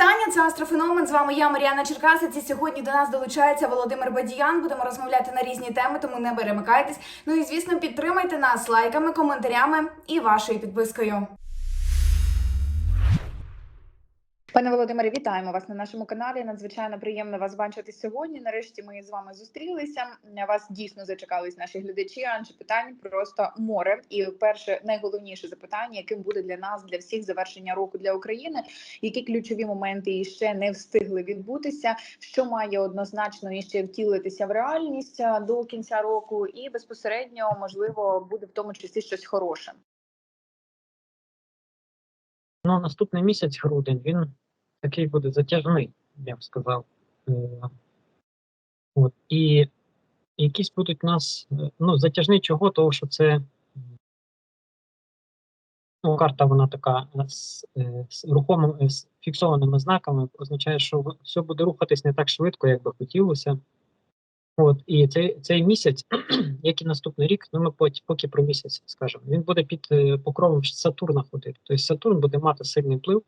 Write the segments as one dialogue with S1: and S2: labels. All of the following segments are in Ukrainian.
S1: вітання. Це Астрофеномен. З вами я, Маріана Черкасець. І сьогодні до нас долучається Володимир Бадіян. Будемо розмовляти на різні теми, тому не перемикайтесь. Ну і звісно, підтримайте нас лайками, коментарями і вашою підпискою. Пане Володимире, вітаємо вас на нашому каналі. Надзвичайно приємно вас бачити сьогодні. Нарешті ми з вами зустрілися. Вас дійсно зачекались наші глядачі, адже питань просто море. І перше найголовніше запитання, яким буде для нас, для всіх завершення року для України, які ключові моменти іще не встигли відбутися, що має однозначно іще втілитися в реальність до кінця року, і безпосередньо можливо буде в тому числі щось хороше.
S2: Ну, наступний місяць, грудень, він такий буде затяжний, я б сказав. Е, От, і якісь будуть нас, е, ну, затяжний чого, того, що це ну, карта, вона така е, з, з рухомими, з фіксованими знаками, означає, що все буде рухатись не так швидко, як би хотілося. От, і цей, цей місяць, як і наступний рік, ну ми поки, поки про місяць скажемо, він буде під е, покровом Сатурна ходити. Тобто Сатурн буде мати сильний вплив.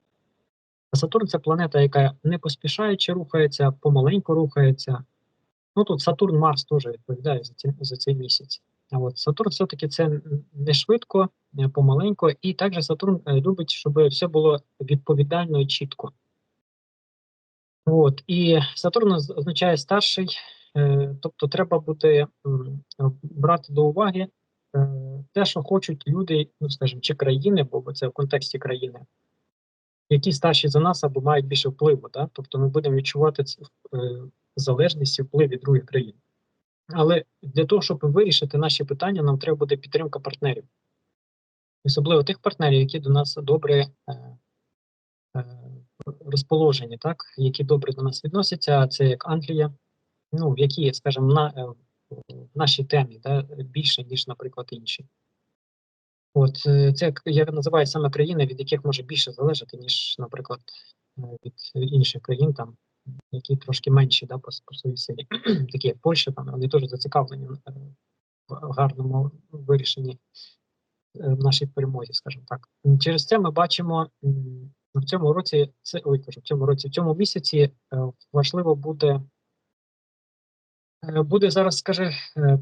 S2: А Сатурн це планета, яка не поспішаючи рухається, помаленьку рухається. Ну тут Сатурн, Марс теж відповідає за, ці, за цей місяць. А от Сатурн все-таки це не швидко, не помаленьку, і також Сатурн е, любить, щоб все було відповідально і чітко. От, і Сатурн означає старший, тобто треба буде брати до уваги е, те, що хочуть люди, ну скажімо, чи країни, бо це в контексті країни, які старші за нас або мають більше впливу. Да? Тобто ми будемо відчувати е, залежність і вплив від других країн. Але для того, щоб вирішити наші питання, нам треба буде підтримка партнерів. Особливо тих партнерів, які до нас добре е, е, розположені, так? які добре до нас відносяться, це як Англія, ну, в які, скажімо, на, е, в нашій темі да, більше, ніж, наприклад, інші. От е, це я називаю саме країни, від яких може більше залежати, ніж, наприклад, е, від інших країн, там, які трошки менші да, по, по своїй силі, такі як Польща, там вони теж зацікавлені е, в гарному вирішенні е, нашій перемозі, скажімо так. Через це ми бачимо в цьому році, це ой, кажу, в цьому році, в цьому місяці е, важливо буде. Е, Буде зараз, скаже,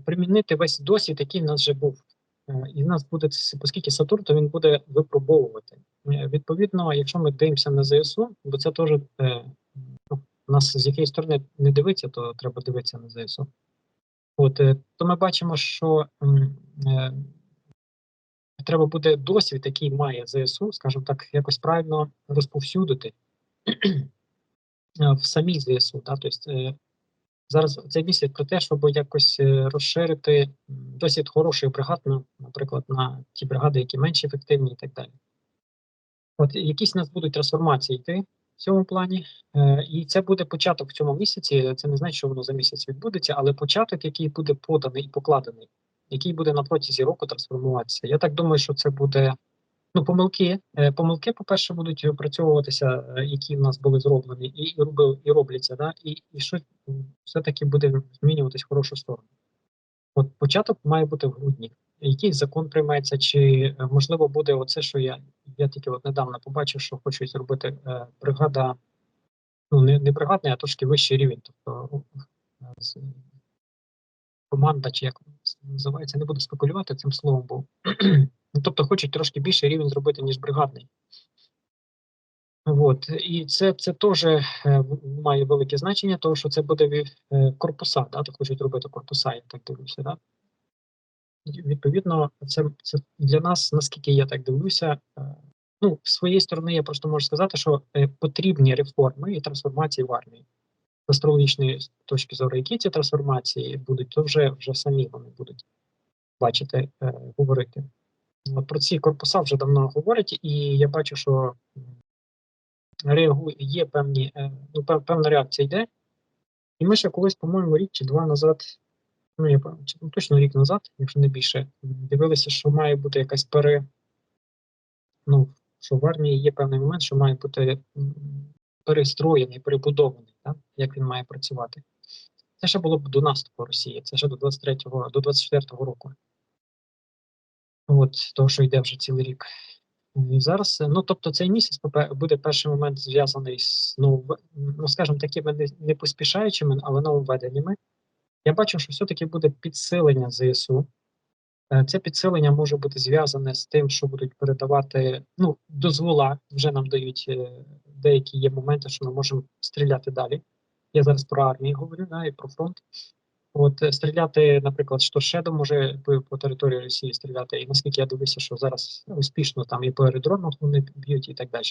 S2: примінити весь досвід, який в нас вже був. Е, І в нас буде, оскільки Сатурн, то він буде випробовувати. Е, Відповідно, якщо ми дивимося на ЗСУ, бо це теж ну, нас з якої сторони не дивитися, то треба дивитися на ЗСУ. От, то ми бачимо, що е, треба буде досвід, який має ЗСУ, скажімо так, якось правильно розповсюдити в самій ЗСУ. Да? Тобто, е, зараз цей місяць про те, щоб якось е, розширити досвід хороших бригад, наприклад, на ті бригади, які менш ефективні і так далі. От якісь у нас будуть трансформації йти в цьому плані, е, і це буде початок в цьому місяці. Це не значить, що воно за місяць відбудеться, але початок, який буде поданий і покладений, який буде на протязі року трансформуватися. Я так думаю, що це буде ну, помилки. Е, Помилки, по-перше, будуть опрацьовуватися, е, які в нас були зроблені, і, і, і робляться, да? і, і що все-таки буде змінюватись в хорошу сторону. От початок має бути в грудні. Який закон прийметься, чи е, можливо буде оце, що я, я тільки от недавно побачив, що хочуть зробити бригада, ну не, не бригадний, а трошки вищий рівень. Тобто команда, чи як називається, не буду спекулювати цим словом, бо ну, тобто хочуть трошки більший рівень зробити, ніж бригадний. От, і це, це теж е, має велике значення, тому що це буде е, корпуса, да, то хочуть робити корпуса, я так дивлюся, да? Відповідно, це, це для нас, наскільки я так дивлюся, е, ну, з своєї сторони, я просто можу сказати, що потрібні реформи і трансформації в армії. З астрологічної точки зору, які ці трансформації будуть, то вже, вже самі вони будуть бачити, е, говорити. Про ці корпуса вже давно говорять, і я бачу, що є певні, е, ну, певна реакція йде. І ми ще колись, по-моєму, рік чи два назад, ну я ну, точно рік назад, якщо не більше, дивилися, що має бути якась пере. Ну, що в армії є певний момент, що має бути перестроєний, перебудований, так? як він має працювати. Це ще було б до наступу Росії, це ще до 23-го, до 24-го року. От, того, що йде вже цілий рік. І зараз, е, ну тобто, цей місяць буде перший момент зв'язаний з новов... ну, скажімо, такими не, не поспішаючими, але нововведеннями. Я бачу, що все-таки буде підсилення ЗСУ. Е, Це підсилення може бути зв'язане з тим, що будуть передавати ну, дозвола. Вже нам дають е, деякі є моменти, що ми можемо стріляти далі. Я зараз про армію говорю, да, і про фронт. От е, стріляти, наприклад, що Шедо може по, по території Росії стріляти, і наскільки я дивлюся, що зараз успішно там і по аеродромах вони б'ють і так далі.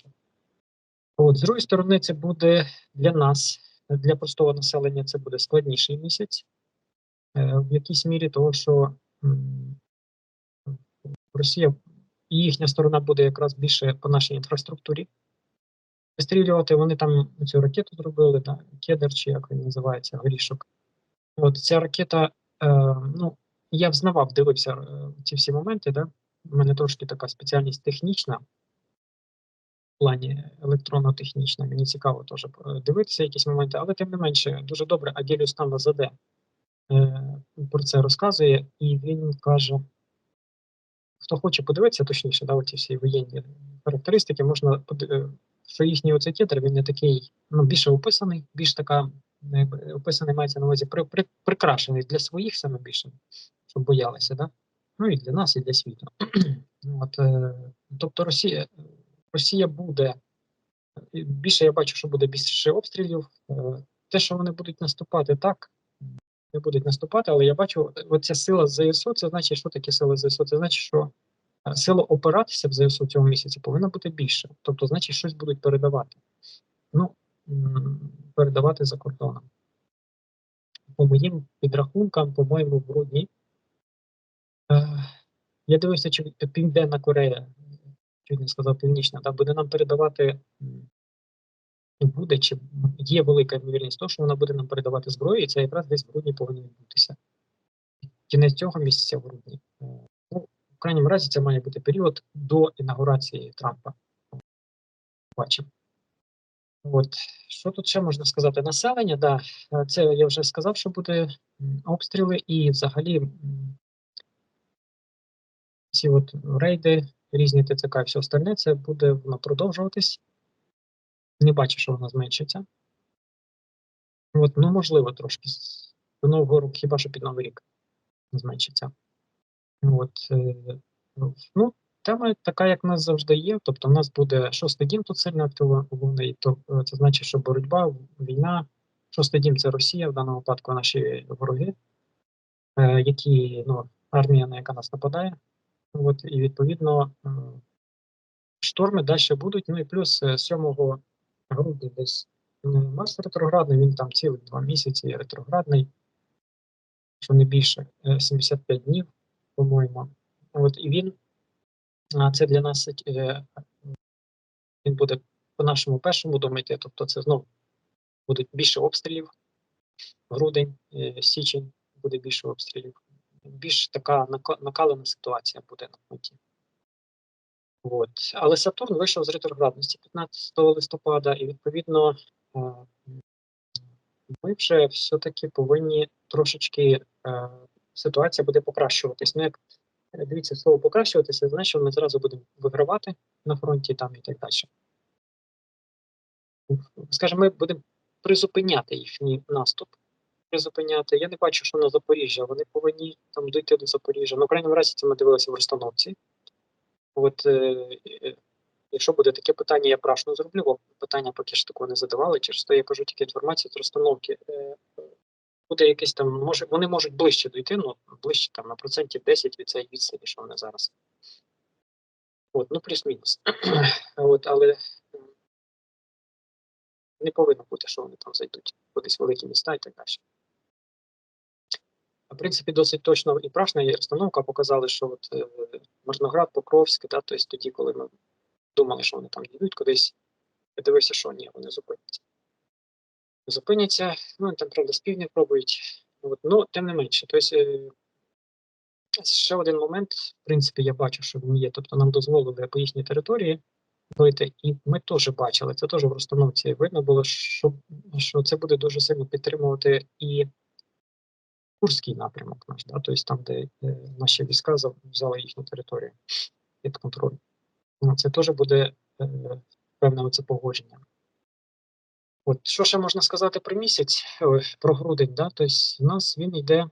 S2: От, з другої сторони, це буде для нас, для простого населення, це буде складніший місяць е, в якійсь мірі, того, що м, Росія і їхня сторона буде якраз більше по нашій інфраструктурі. Вистрілювати вони там цю ракету зробили, да, кедр, чи як він називається, горішок. От ця ракета, е, ну, я взнавав, дивився е, ці всі моменти, да? У мене трошки така спеціальність технічна, в плані електронно-технічна. Мені цікаво теж е, дивитися якісь моменти, але тим не менше, дуже добре, Аділіус там на ЗД е, про це розказує, і він каже: хто хоче подивитися точніше, да, оці всі воєнні характеристики, можна поди- е, що їхній оцей титр, він не такий, ну, більше описаний, більш така, описаний мається на увазі при, при, прикрашений для своїх саме більше, щоб боялися, да? ну і для нас, і для світу. От, е, тобто Росія, Росія буде, більше я бачу, що буде більше обстрілів. Е, те, що вони будуть наступати, так, не будуть наступати, але я бачу, оця сила ЗСУ, це значить, що таке сила ЗСУ? Це значить, що е, сила опиратися в ЗСУ цього місяці повинна бути більше. Тобто, значить, щось будуть передавати. Ну, передавати за кордоном. По моїм підрахункам, по-моєму, в грудні. Е, я дивився, чи Південна Корея, чуть не сказав Північна, да, буде нам передавати. Буде чи є велика ймовірність того, що вона буде нам передавати зброю, і це якраз десь в грудні повинно відбутися. Кінець цього місяця в грудні. Е, Ну, в крайньому разі, це має бути період до інаугурації Трампа. Бачимо. От що тут ще можна сказати? Населення, да, це я вже сказав, що буде обстріли, і взагалі ці от рейди, різні ТЦК і все остальне, це буде воно продовжуватись. Не бачу, що воно зменшиться. От, ну, можливо, трошки до Нового року, хіба що під Новий рік зменшиться. От, е, ну, тема така, як в нас завжди є. Тобто, в нас буде шостий дім тут сильно активований, то е, це значить, що боротьба, війна. Шостий дім це Росія, в даному випадку наші вороги, е, які ну, армія, на яка нас нападає. От, і відповідно е, шторми далі будуть. Ну і плюс е, 7 грудня десь е, Марс ретроградний, він там цілих два місяці ретроградний, що не більше, е, 75 днів, по-моєму. От і він це для нас е, він буде по нашому першому дому тобто це знову буде більше обстрілів. Грудень, е, січень буде більше обстрілів. Більш така накалена ситуація буде на фронті. От. Але Сатурн вийшов з ретроградності 15 листопада, і відповідно е, ми вже все-таки повинні трошечки ситуація буде покращуватись. Ну, як Дивіться, слово покращуватися, значить, що ми зразу будемо вигравати на фронті там і так далі. Скажімо, ми будемо призупиняти їхній наступ. Призупиняти. Я не бачу, що на Запоріжжя. Вони повинні там дійти до Запоріжжя. Ну, в крайньому разі, це ми дивилися в розстановці. От е, е, якщо буде таке питання, я прашно зроблю, бо питання поки що такого не задавали. Через то я кажу тільки інформацію з розстановки. Е, буде якесь там, може, вони можуть ближче дійти, ну ближче там на процентів 10 від цієї відстані, що вони зараз. От, ну плюс-мінус. От, але не повинно бути, що вони там зайдуть кудись великі міста і так далі. В принципі, досить точно і Прашна, і розстановка показали, що от е, Мирноград, Покровськ, да, тобто тоді, коли ми думали, що вони там йдуть кудись, я дивився, що ні, вони зупиняться. Зупиняться, ну там, правда, з півдня пробують. От, ну, тим не менше. Тобто, ще один момент, в принципі, я бачу, що він є. Тобто нам дозволили по їхній території бити, і ми теж бачили, це теж в розстановці видно було, що, що це буде дуже сильно підтримувати і Курський напрямок наш, да? тобто там, де е, наші війська взяли їхню територію під контроль. Ну, Це теж буде е, певне оце погодження. От що ще можна сказати про місяць, про грудень, да? Тобто у нас він йде,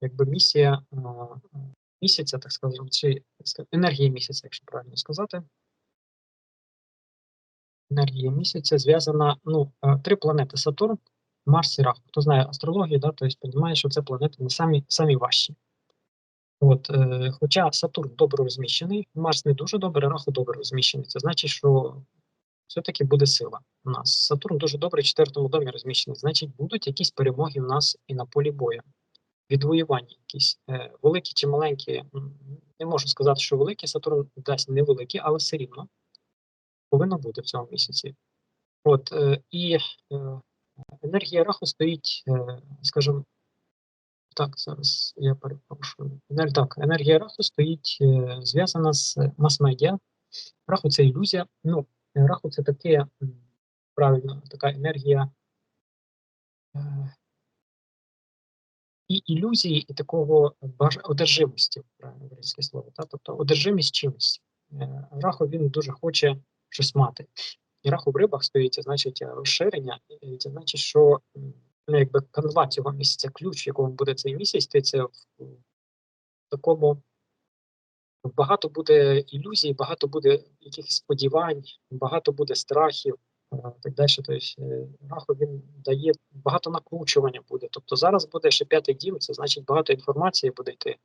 S2: якби місія місяця, так скажемо, чи енергія місяця, якщо правильно сказати. Енергія місяця зв'язана, ну, е, три планети Сатурн, Марс і Рах. Хто знає астрологію, да, тобто розуміє, що це планети не самі, самі важчі. От, е, хоча Сатурн добре розміщений, Марс не дуже добре, Раху добре розміщений. Це значить, що все-таки буде сила у нас. Сатурн дуже добре в четвертому домі розміщений. Значить, будуть якісь перемоги в нас і на полі бою. Відвоювання якісь е, великі чи маленькі. Не можу сказати, що великі Сатурн дасть невеликі, але все рівно повинно бути в цьому місяці. От е, і е, енергія раху стоїть, е, скажімо, так, зараз я перепрошую. Енер- так, енергія раху стоїть е, зв'язана з мас-медіа. Раху це ілюзія. Ну, е, раху це таке правильно, така енергія е, і ілюзії, і такого одержимості, правильно українське слово, та? тобто одержимість чимось. Е, Раху він дуже хоче щось мати. І раху в рибах стоїть, значить е, розширення, і це значить, що ну, якби канва цього місяця, ключ, в якому буде цей місяць, це в такому багато буде ілюзій, багато буде якихось сподівань, багато буде страхів, е, так далі. Тобто е, раху він дає багато накручування буде. Тобто зараз буде ще п'ятий дім, це значить багато інформації буде йти.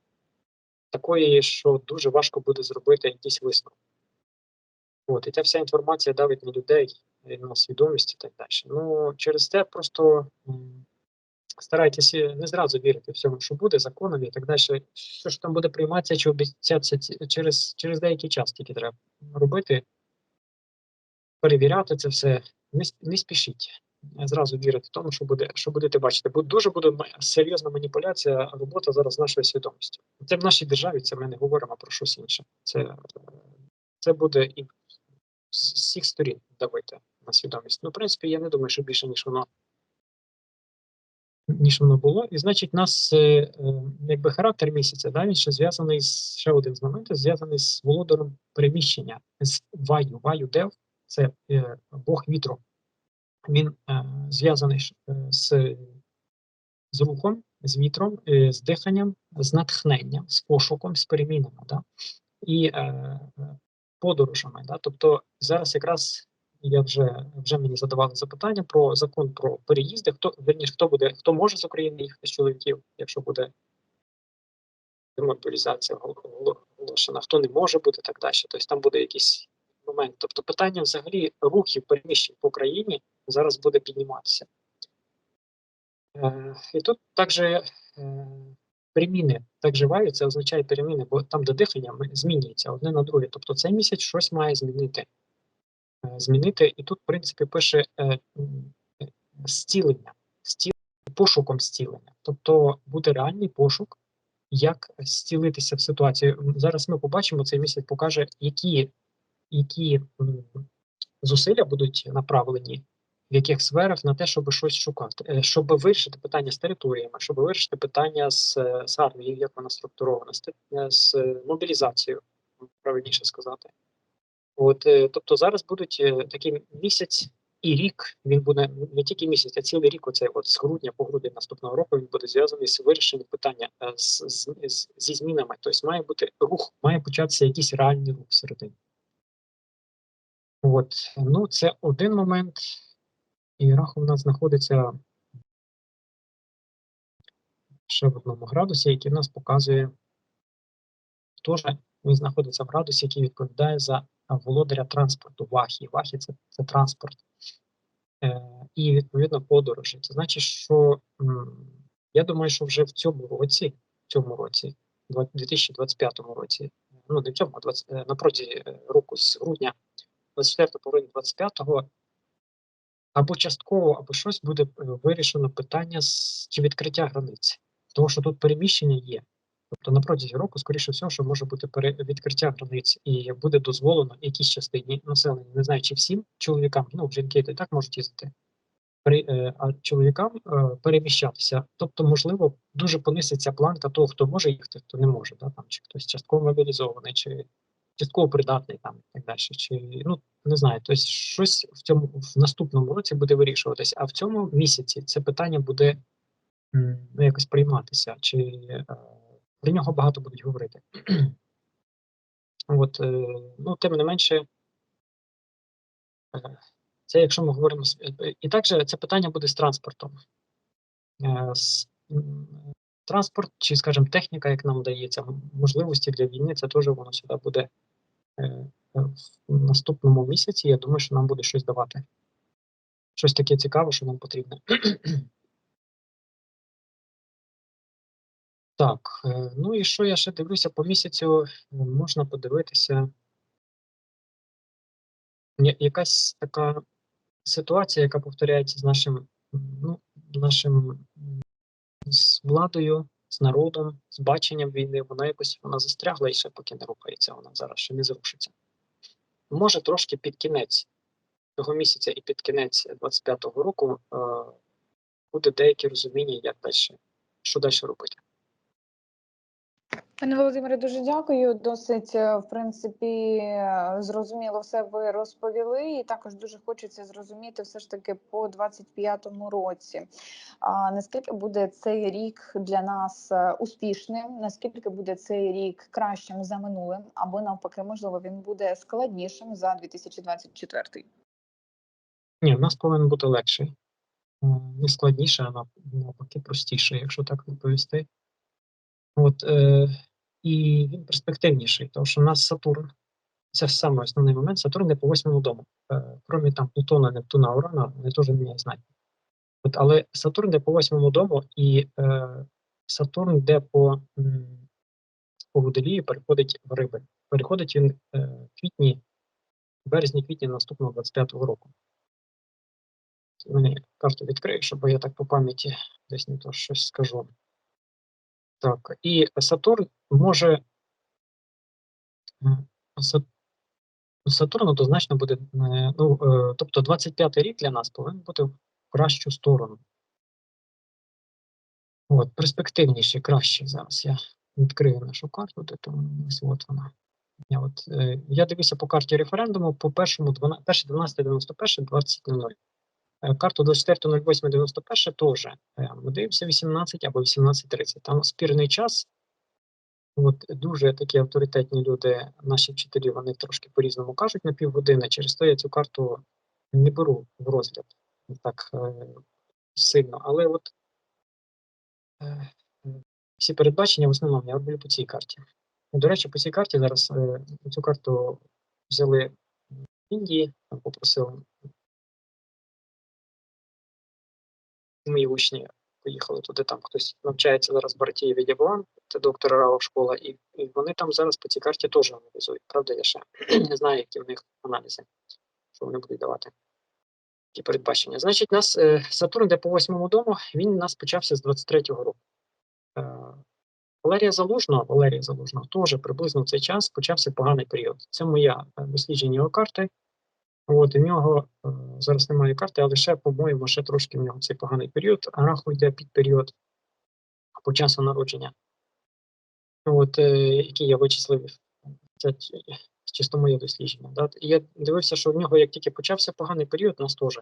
S2: Такої, що дуже важко буде зробити якісь висновки. От, і ця вся інформація давить на людей, на свідомість і так далі. Ну, через те просто м, старайтеся не зразу вірити всьому, що буде, законові і так далі. Все, що там буде прийматися чи обіцятися через, через деякий час тільки треба робити, перевіряти це все, не, не спішіть. Зразу вірити тому, що буде, що будете бачити. Бо дуже буде серйозна маніпуляція, робота зараз з нашою свідомістю. Це в нашій державі, це ми не говоримо про щось інше. Це, це буде і з всіх сторін давити на свідомість. Ну, в принципі, я не думаю, що більше, ніж воно ніж воно було. І значить, нас е, е, якби характер місяця, да, він ще зв'язаний з ще один з моментів, зв'язаний з володарем переміщення, з Ваю. Ваю Дев це е, Бог вітру. Він е, зв'язаний е, з, з рухом, з вітром, з диханням, з натхненням, з пошуком, з перемінами. Да? І подорожами. Да? Тобто зараз якраз я вже вже мені задавали запитання про закон про переїзди. Хто верніше, хто буде, хто може з України їхати з чоловіків, якщо буде демобілізація гол- гол- оголошена, хто не може бути так далі. Тобто там буде якийсь момент. Тобто питання взагалі рухів переміщень по країні зараз буде підніматися. Е, і тут також е, переміни так живаю, це означає переміни, бо там, де дихання змінюється одне на друге. Тобто цей місяць щось має змінити. Е, змінити, і тут, в принципі, пише е, е, зцілення, пошуком зцілення. Тобто буде реальний пошук, як зцілитися в ситуації. Зараз ми побачимо, цей місяць покаже, які, які зусилля будуть направлені в яких сферах на те, щоб щось шукати, щоб вирішити питання з територіями, щоб вирішити питання з, з армією, як вона структурована, з, мобілізацією, правильніше сказати. От, е, тобто зараз будуть е, такий місяць і рік. Він буде не тільки місяць, а цілий рік. Оцей от з грудня по грудень наступного року він буде зв'язаний з вирішенням питання е, з, з, з, зі змінами. Тобто має бути рух, має початися якийсь реальний рух всередині. От, ну це один момент. І рах у нас знаходиться ще в одному градусі, який нас показує теж він знаходиться в градусі, який відповідає за володаря транспорту, вахі. Вахі це, це транспорт. Е, і відповідно подорожі. Це значить, що я думаю, що вже в цьому році, в цьому році, 2025 році, ну не в цьому, а 20, е, на протязі е, року з грудня 24 половини 25-го або частково, або щось буде е, вирішено питання з чи відкриття границь, тому що тут переміщення є. Тобто на протязі року, скоріше всього, що може бути відкриття границь, і буде дозволено якійсь частині населення, не знаю, чи всім чоловікам, ну жінки то і так можуть їздити, при, е, а чоловікам е, переміщатися. Тобто, можливо, дуже пониситься планка того, хто може їхати, хто не може, да, там, чи хтось частково мобілізований, чи частково придатний там і так далі. Чи ну не знаю, тобто щось в цьому в наступному році буде вирішуватись, а в цьому місяці це питання буде ну, якось прийматися, чи про нього багато будуть говорити. От, е, ну, тим не менше, е, це якщо ми говоримо е, і також це питання буде з транспортом. Транспорт, чи, скажімо, техніка, як нам дається, можливості для війни, це теж воно сюди буде в наступному місяці. Я думаю, що нам буде щось давати. Щось таке цікаве, що нам потрібно. Так, е, ну і що я ще дивлюся по місяцю, е, можна подивитися. Якась така ситуація, яка повторяється з нашим, ну, нашим з владою, з народом, з баченням війни, вона якось вона застрягла і ще поки не рухається, вона зараз ще не зрушиться. Може, трошки під кінець цього місяця і під кінець 25-го року е, буде деяке розуміння, як далі, що далі робити.
S1: Пане Володимире, дуже дякую. Досить, е, в принципі, е, зрозуміло все ви розповіли, і також дуже хочеться зрозуміти все ж таки по 25-му році. А наскільки буде цей рік для нас е, успішним? Наскільки буде цей рік кращим за минулим, або навпаки, можливо, він буде складнішим за 2024?
S2: Ні, в нас повинен бути легший. Не складніше, а нав- навпаки простіше, якщо так відповісти. От, е, і він перспективніший, тому що у нас Сатурн, це саме основний момент, Сатурн не по восьмому дому. Е, крім там Плутона, Нептуна, Урана, вони теж міняють знаки. От, але Сатурн йде по восьмому дому, і е, Сатурн йде по, м, по водолії, переходить в риби. Переходить він е, в квітні, в березні-квітні наступного 25-го року. Мені карту відкрию, щоб я так по пам'яті десь не то щось скажу. Так, і Сатурн може. Сатурн однозначно буде. е, Ну, тобто 25-й рік для нас повинен бути в кращу сторону. От, перспективніше, краще. Зараз я відкрию нашу карту, де вона от вона. Я, от, е, я дивлюся по карті референдуму по першому 12, 1, 12, 91, 20.00. Е, Карту 24.08.91 теж. е, Ми дивимося 18 або 18.30. Там спірний час. От дуже такі авторитетні люди, наші вчителі, вони трошки по-різному кажуть на півгодини. Через то я цю карту не беру в розгляд так е, сильно. Але от всі передбачення в основному я роблю по цій карті. До речі, по цій карті зараз цю карту взяли в Індії, там мої учні поїхали туди, там хтось навчається зараз в Бартієві Діблан, це доктор Рао школа, і, і вони там зараз по цій карті теж аналізують. Правда, я ще не знаю, які в них аналізи, що вони будуть давати. Які передбачення. Значить, нас е, Сатурн, де по восьмому дому, він у нас почався з 23-го року. Е, Валерія Залужного, Валерія Залужного теж приблизно в цей час почався поганий період. Це моя е, дослідження його карти. От, у нього е, зараз немає карти, але ще, по-моєму, ще трошки в нього цей поганий період. Араху йде під період по часу народження, от, е, який я вичислив. Це чисто моє дослідження. Да? І я дивився, що в нього, як тільки почався поганий період, нас теж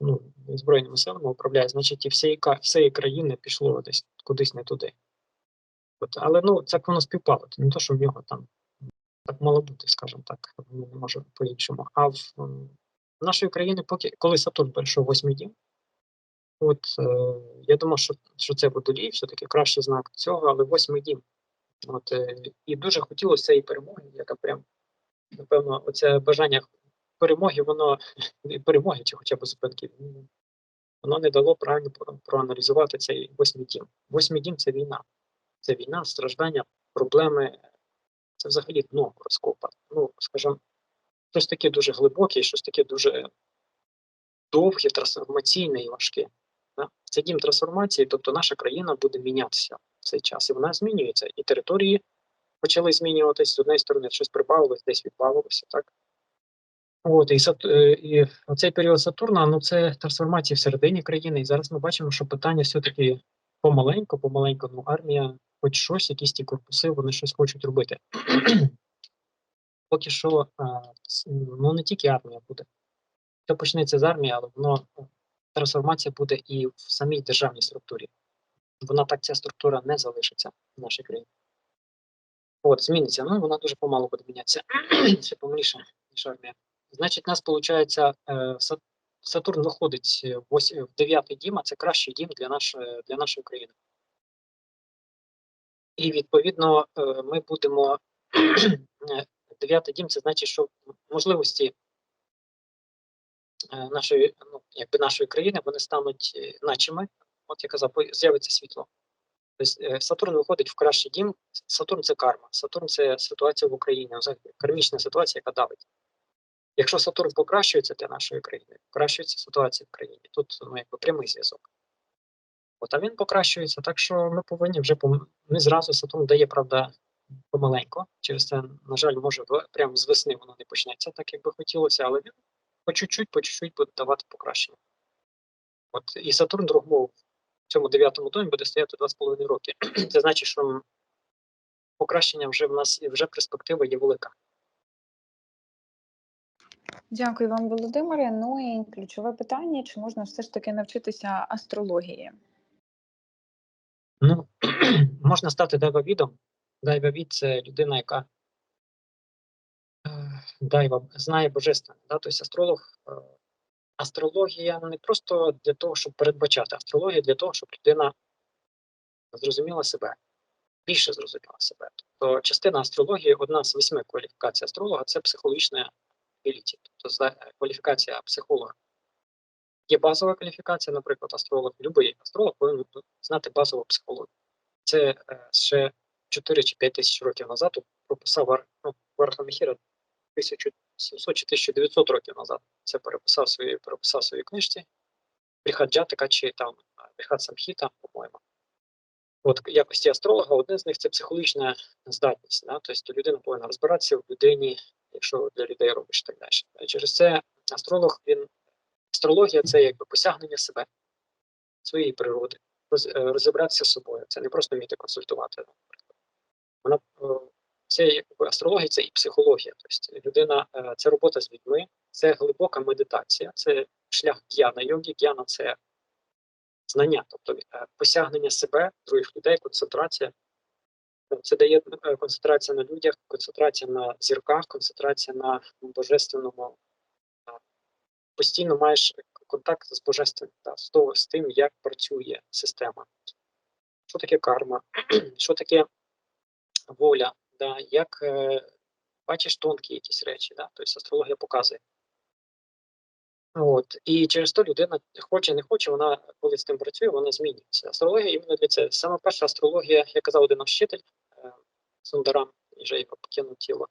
S2: ну, збройними силами управляє, значить, і всієї, всієї країни пішло десь кудись не туди. От, але ну, це воно співпало. Не то, що в нього там так мало бути, скажімо так, не може по-іншому. А в м, нашої країни, поки коли Сатурн перейшов в восьмий дім, от е, я думав, що, що це водолій, все-таки кращий знак цього, але восьмий дім. От, е, і дуже хотілося цієї перемоги, яка прям, напевно, оце бажання перемоги, воно перемоги чи хоча б зупинки, воно не дало правильно проаналізувати цей восьмий дім. Восьмий дім це війна. Це війна, страждання, проблеми. Це взагалі дно гороскопа. Ну, скажімо, щось таке дуже глибоке, щось таке дуже довге, трансформаційне і важке. Це дім трансформації, тобто наша країна буде мінятися в цей час. І вона змінюється. І території почали змінюватись з однієї сторони, щось прибавилось, десь відбавилося, так? От, і, е, і цей період Сатурна, ну це трансформація всередині країни. І зараз ми бачимо, що питання все-таки помаленьку, помаленьку, ну армія, хоч щось, якісь ті корпуси, вони щось хочуть робити. поки що е, ну не тільки армія буде. Це почнеться з армії, але воно е, трансформація буде і в самій державній структурі. Вона так ця структура не залишиться в нашій країні. От, зміниться. Ну, вона дуже помалу буде мінятися. Ще помаліше, ніж армія. Значить, у нас виходить, Сатурн виходить е, в ось- в дев'ятий дім, а це кращий дім для нашої, для нашої країни. І відповідно е, ми будемо е, дев'ятий дім, це значить, що можливості е, нашої, ну, якби нашої країни вони стануть начими. От я казав, з'явиться світло. Тобто Сатурн виходить в кращий дім. Сатурн це карма. Сатурн це ситуація в Україні, кармічна ситуація, яка давить. Якщо Сатурн покращується для нашої країни, покращується ситуація в країні. Тут ну, якби прямий зв'язок. От, а він покращується, так що ми повинні вже пом... не зразу Сатурн дає, правда, помаленько. Через це, на жаль, може прямо з весни воно не почнеться, так як би хотілося, але він по чуть-чуть, по чуть-чуть буде давати покращення. От і Сатурн другому в цьому дев'ятому домі буде стояти 2,5 роки. Це значить, що покращення вже в нас і вже перспектива є велика.
S1: Дякую вам, Володимире. Ну і ключове питання: чи можна все ж таки навчитися астрології?
S2: Можна стати дайвавідом. Дайвавід це людина, яка е, дайва знає божественне. Да? Тобто астролог, е, астрологія не просто для того, щоб передбачати, астрологія для того, щоб людина зрозуміла себе, більше зрозуміла себе. Тобто частина астрології, одна з восьми кваліфікацій астролога це психологічна еліті, тобто кваліфікація психолога. Є базова кваліфікація, наприклад, астролог. Любий астролог повинен знати базову психологію. Це е, ще 4 чи 5 тисяч років назад прописав ну, Варха Міхіра 1700 чи 1900 років назад. Це переписав свої переписав в своїй книжці. Бріхаджатика чи там Бріхат Самхіта, по-моєму. От якості астролога, одне з них це психологічна здатність. Да? Тобто людина повинна розбиратися в людині, якщо для людей робиш так далі. Через це астролог він астрологія це якби посягнення себе, своєї природи, е, розібратися з собою. Це не просто вміти консультувати. Вона е, це якби астрологія, це і психологія. Тобто людина е, це робота з людьми, це глибока медитація, це шлях г'яна йоги. Г'яна це знання, тобто е, посягнення себе, других людей, концентрація. Це дає е, концентрація на людях, концентрація на зірках, концентрація на божественному постійно маєш контакт з божественним, да, з, тим, як працює система. Що таке карма, що таке воля, да, як е, бачиш тонкі якісь речі, да, тобто астрологія показує. От, і через то людина хоче, не хоче, вона коли з тим працює, вона змінюється. Астрологія іменно для цього. Саме перша астрологія, як казав один вчитель е, Сундарам, вже його покинув тіло.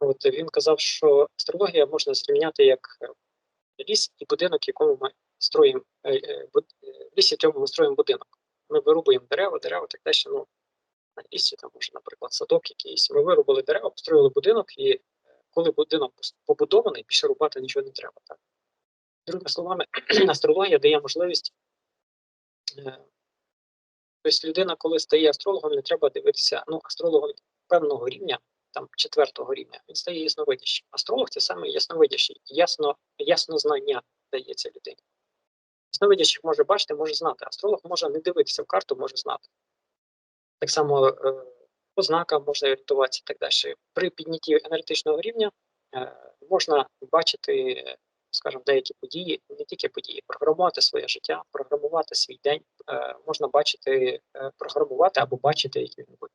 S2: От він казав, що астрологія можна зрівняти як е, ліс і будинок, якому ми строїмо е, е, е, в лісі, в цьому ми строїмо будинок. Ми вирубуємо дерева, дерева, так далі. Ну, на лісі, там може, наприклад, садок якийсь. Ми вирубали дерева, построїли будинок, і е, коли будинок побудований, більше рубати нічого не треба. Так? Другими словами, астрологія дає можливість. е, Тобто людина, коли стає астрологом, не треба дивитися, ну, астрологом певного рівня, там четвертого рівня, він стає ясновидящим. Астролог це саме ясновидящий, ясно, яснознання дається людині. Ясновидящий може бачити, може знати. Астролог може не дивитися в карту, може знати. Так само е, по знакам можна орієнтуватися і так далі. При піднятті енергетичного рівня е, можна бачити, скажімо, деякі події, не тільки події, програмувати своє життя, програмувати свій день, е, можна бачити, е, програмувати або бачити, як він буде.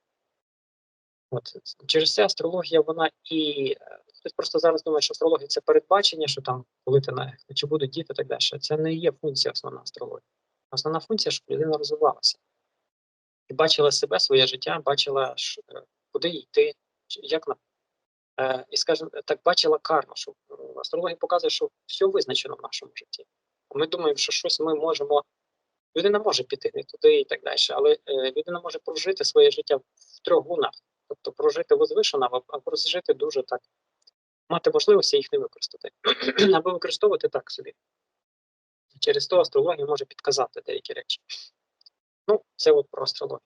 S2: От через це астрологія, вона і е, хтось просто зараз думає, що астрологія це передбачення, що там коли ти на чи будуть діти, так далі. Це не є функція основна астрології. Основна функція, щоб людина розвивалася і бачила себе, своє життя, бачила, е, куди йти, як на е, і скажімо так, бачила карму, що е, астрологія показує, що все визначено в нашому житті. Ми думаємо, що щось ми можемо. Людина може піти не туди і так далі, але е, людина може прожити своє життя в трьох гунах. Тобто прожити возвишено, або прожити дуже так, мати можливості їх не використати, або використовувати так собі. Через то астрологія може підказати деякі речі. Ну, це от про астрологію.